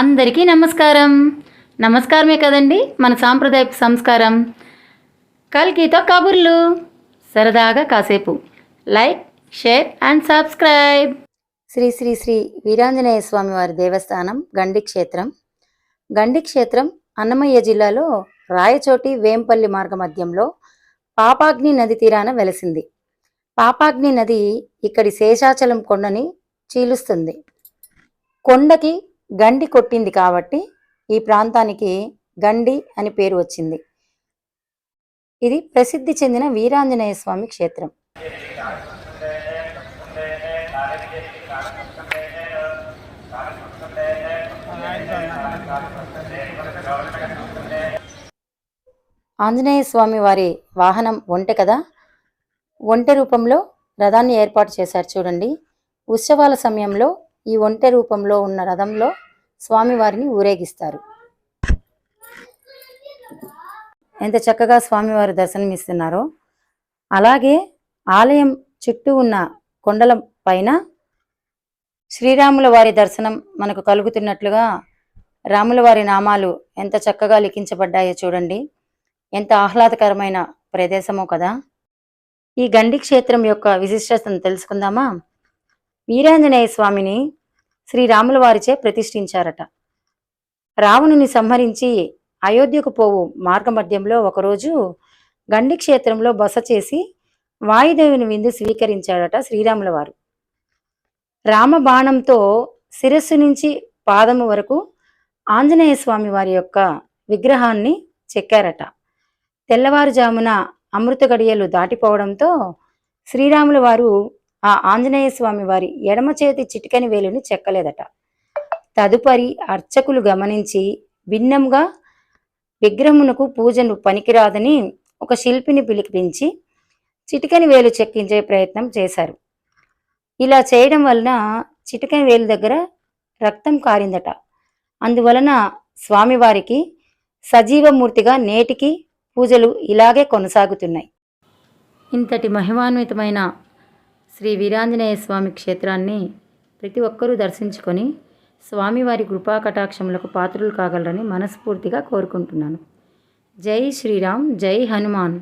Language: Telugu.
అందరికీ నమస్కారం. నమస్కారమే కదండి మన సాంప్రదాయపు సంస్కారం. కల్కితో కబుర్లు. సరదాగా కాసేపు. Like share and subscribe. Shri Shri Shri Veeranjaneya Swamy వారి దేవస్థానం గండి క్షేత్రం. గండి క్షేత్రం అన్నమయ్య జిల్లాలో రాయచోటి వేంపల్లి మార్గ మధ్యంలో పాపాగ్ని నది తీరాన వెలసింది. పాపాగ్ని నది ఇక్కడి శేషాచలం కొండని చీలుస్తుంది. కొండకి గండి కొట్టింది కాబట్టి ఈ ప్రాంతానికి గండి అని పేరు వచ్చింది. ఇది ప్రసిద్ధి చెందిన వీరాంజనేయ స్వామి క్షేత్రం. ఆంజనేయ స్వామి వారి వాహనం ఒంటె కదా? ఒంటె రూపంలో రథాన్ని ఏర్పాటు చేశారు చూడండి. ఉత్సవాల సమయంలో ఈ ఒంటె రూపంలో ఉన్న రథంలో స్వామివారిని ఊరేగిస్తారు. ఎంత చక్కగా స్వామివారు దర్శనమిస్తున్నారో. అలాగే ఆలయం చుట్టూ ఉన్న కొండల పైన శ్రీరాముల వారి దర్శనం మనకు కలుగుతున్నట్లుగా రాముల వారి నామాలు ఎంత చక్కగా లిఖించబడ్డాయో చూడండి. ఎంత ఆహ్లాదకరమైన ప్రదేశమో కదా. ఈ గండి క్షేత్రం యొక్క విశిష్టతను తెలుసుకుందామా? వీరాంజనేయ స్వామిని శ్రీరాముల వారిచే ప్రతిష్ఠించారట. రావణుని సంహరించి అయోధ్యకు పోవు మార్గమధ్యంలో ఒకరోజు గండి క్షేత్రంలో బస చేసి వాయుదేవుని విందు స్వీకరించాడట శ్రీరాముల వారు. రామ బాణంతో శిరస్సు నుంచి పాదము వరకు ఆంజనేయ స్వామి వారి యొక్క విగ్రహాన్ని చెక్కారట. తెల్లవారుజామున అమృత గడియలు దాటిపోవడంతో శ్రీరాముల వారు ఆ ఆంజనేయ స్వామి వారి ఎడమ చేతి చిటికని వేలుని చెక్కలేదట. తదుపరి అర్చకులు గమనించి భిన్నంగా విగ్రహమునకు పూజను పనికిరాదని ఒక శిల్పిని పిలిపించి చిటికని వేలు చెక్కించే ప్రయత్నం చేశారు. ఇలా చేయడం వలన చిటికని వేలు దగ్గర రక్తం కారిందట. అందువలన స్వామివారికి సజీవమూర్తిగా నేటికి పూజలు ఇలాగే కొనసాగుతున్నాయి. ఇంతటి మహిమాన్వితమైన శ్రీ వీరాంజనేయ స్వామి క్షేత్రాన్ని ప్రతి ఒక్కరూ దర్శించుకొని స్వామివారి కృపా కటాక్షములకు పాత్రులు కాగలరని మనస్ఫూర్తిగా కోరుకుంటున్నాను. జై శ్రీరామ్ జై హనుమాన్.